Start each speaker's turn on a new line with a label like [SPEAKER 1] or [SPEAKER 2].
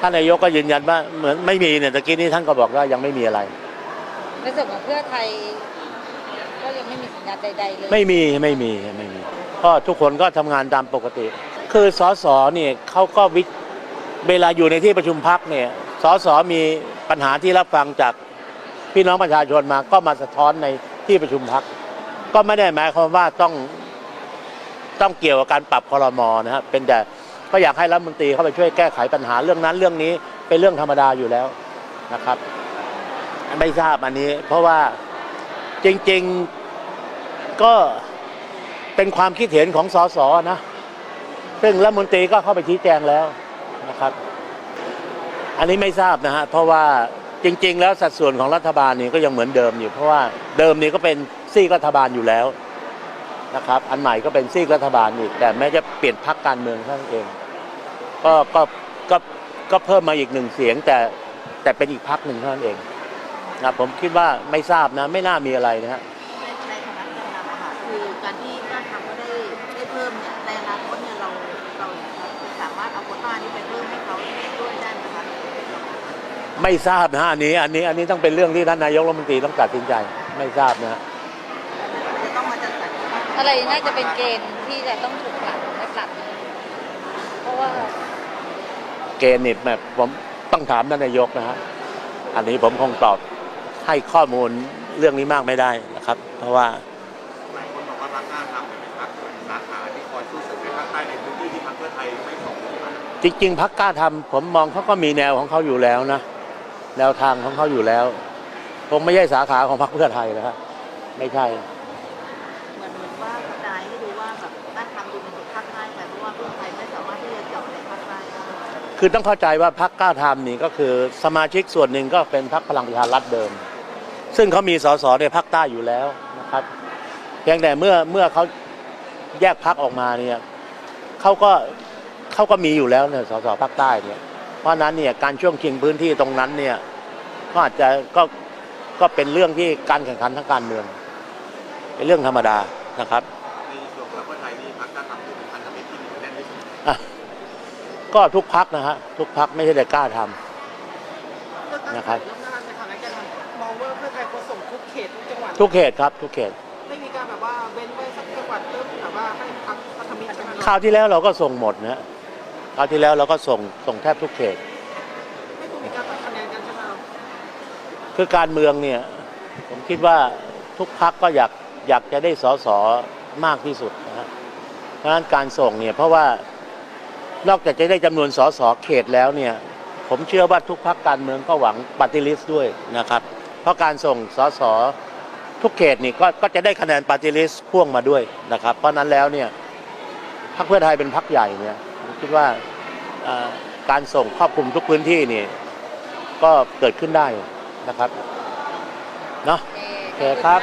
[SPEAKER 1] ท่านนายกก็ยืนยันว่าเหมือนไม่มีเนี่ยตะกี้นี้ท่านก็บอกว่ายังไม่มีอะไร
[SPEAKER 2] ในส่วนของเพื่อไทยก็ยังไม่มีสัญญาณใดๆเลย
[SPEAKER 1] ไม่มีไม่มีไม่มีก็ทุกคนก็ทำงานตามปกติ คือสสเนี่ยเขาก็วิเวลาอยู่ในที่ประชุมพักเนี่ยสสมีปัญหาที่รับฟังจากพี่น้องประชาชนมาก็มาสะท้อนในที่ประชุมพักก็ไม่ได้หมายความว่าต้องต้องเกี่ยวกับการปรับคอรมอนะครับเป็นแต่ ก็อยากให้รัฐมนตรีเข้าไปช่วยแก้ไขปัญหาเรื่องนั้นเรื่องนี้เป็นเรื่องธรรมดาอยู่แล้วนะครับ ไม่ทราบอันนี้ เพราะว่าจริงๆก็เป็นความคิดเห็นของสสนะซึ่งรัฐมนตรีก็เข้าไปชี้แจงแล้วนะครับ อันนี้ไม่ทราบนะฮะเพราะว่าจริง ๆ แล้วสัดส่วนของรัฐบาลนี่ก็ยังเหมือนเดิมอยู่ เพราะว่าเดิมนี่ก็เป็นซีกรัฐบาลอยู่แล้ว นะครับอันใหม่ก็เป็นซีกรัฐบาลอีก แต่แม้จะเปลี่ยนพรรคการเมืองเท่านั้นเอง ก็ก็ก็ก็เพิ่มมาอีกหนึ่งเสียงแต่แต่เป็นอีกพรรคหนึ่งเท่านั้นเองนะผมคิดว่าไม่ทราบนะ ไม่น่ามีอะไรนะฮะ
[SPEAKER 3] ในคณะกรรมการอะค่ะคือการที่ถ้าทำก็ได้ได้เพิ่มเนี่ยในอนาคตเนี่ยเราเราสามารถเอาโควต้านี้ไปเพิ่มให้เขาด้วยได้ไหมคะ
[SPEAKER 1] ไม่ทราบนะฮะอันนี้อันนี้อันนี้ต้องเป็นเรื่องที่ท่านนายกรัฐมนตรีต้องตัดสินใจ ไม่ทราบนะฮะ
[SPEAKER 3] จะต้องมาจัดสรร
[SPEAKER 2] อะไรน่าจะเป็นเกณฑ์ที่จะต้องถูกปรับไม่ปรับเพราะว่า
[SPEAKER 1] เกณฑ์นี่แบบผมต้องถามท่านนายกนะฮะอันนี้ผมคงตอบให้ข้อมูลเรื่องนี้มากไม่ได้นะครับ เพราะว่า
[SPEAKER 4] หลายคนบอกว่าพรรคกล้าทำเนี่ยเป็นพรรคสาขาที่คอยสู้ศึกในภาคใต้ในพื้นที่ที่พรรคเพื่อไทยไม่ส่งมา
[SPEAKER 1] จริงๆพักกล้าทำผมมองเขาก็มีแนวของเขาอยู่แล้วนะแนวทางของเขาอยู่แล้วคงไม่ใช่สาขาของพรรคเพื่อไทยนะฮะไม่ใช่
[SPEAKER 3] เหมือนเหมือน ว่ากระจายให้ดูว่าแบบถ้าทำดูมันจะภาคใต้ไปเพราะว่าเพื่อไทยไม่สามารถที่จะเจาะในภาคใต้ได้
[SPEAKER 1] คือต้องเข้าใจว่าพักกล้าทำนี่ก็คือสมาชิกส่วนหนึ่งก็เป็นพักพลังประชารัฐเดิม ซึ่งเขามีสสในภาคใต้อยู่แล้วนะครับ เพียงแต่เมื่อเมื่อเขาแยกพักออกมาเนี่ยเขาก็เขาก็มีอยู่แล้วเนี่ยสสภาคใต้เนี่ย เพราะนั้นเนี่ยการช่วงชิงพื้นที่ตรงนั้นเนี่ยก็อาจจะก็ก็เป็นเรื่องที่การแข่งขันทางการเมืองเป็นเรื่องธรรมดา นะครับ
[SPEAKER 4] ในส่วนของพรรคเพื่อไทยนี่พรรคกล้าทำคือเป็นพันธมิตรที่เหนียวแน่นที่สุด
[SPEAKER 1] อะก็ทุกพักนะฮะทุกพักไม่ใช่แต่กล้าทำ นะครับ
[SPEAKER 5] เรื่องการในฐานะแกนนำมองว่าเพื่อไทยควรส่งทุกเขตทุกจังหวัด
[SPEAKER 1] ทุกเขตครับ ทุกเขต
[SPEAKER 5] ไม่มีการแบบว่าเว้นไว้สักจังหวัดเพิ่มแบบว่าให้พักพัฒมิตรใช่ไหม
[SPEAKER 1] คราวที่แล้วเราก็ส่งหมดนะฮะคราวที่แล้วเราก็ส่งส่งแทบทุกเขต
[SPEAKER 5] ไม่ควรมีการตัดคะแนนกันใช่ไหมครับ
[SPEAKER 1] คือการเมืองเนี่ย ผมคิดว่าทุกพักก็อยาก อยากจะได้สอสอมากที่สุดนะฮะเพราะฉะนั้นการส่งเนี่ยเพราะว่านอกจากจะได้จำนวนสอสอเขตแล้วเนี่ยผมเชื่อว่าทุกพักการเมืองก็หวังปฏิริษด้วยนะครับ เพราะการส่งสอสอทุกเขตนี่ก็ก็จะได้คะแนนปฏิริษพ่วงมาด้วยนะครับ เพราะนั้นแล้วเนี่ยพรรคเพื่อไทยเป็นพรรคใหญ่เนี่ยผมคิดว่าการส่งครอบคลุมทุกพื้นที่นี่ก็เกิดขึ้นได้นะครับเนาะโอเคครับ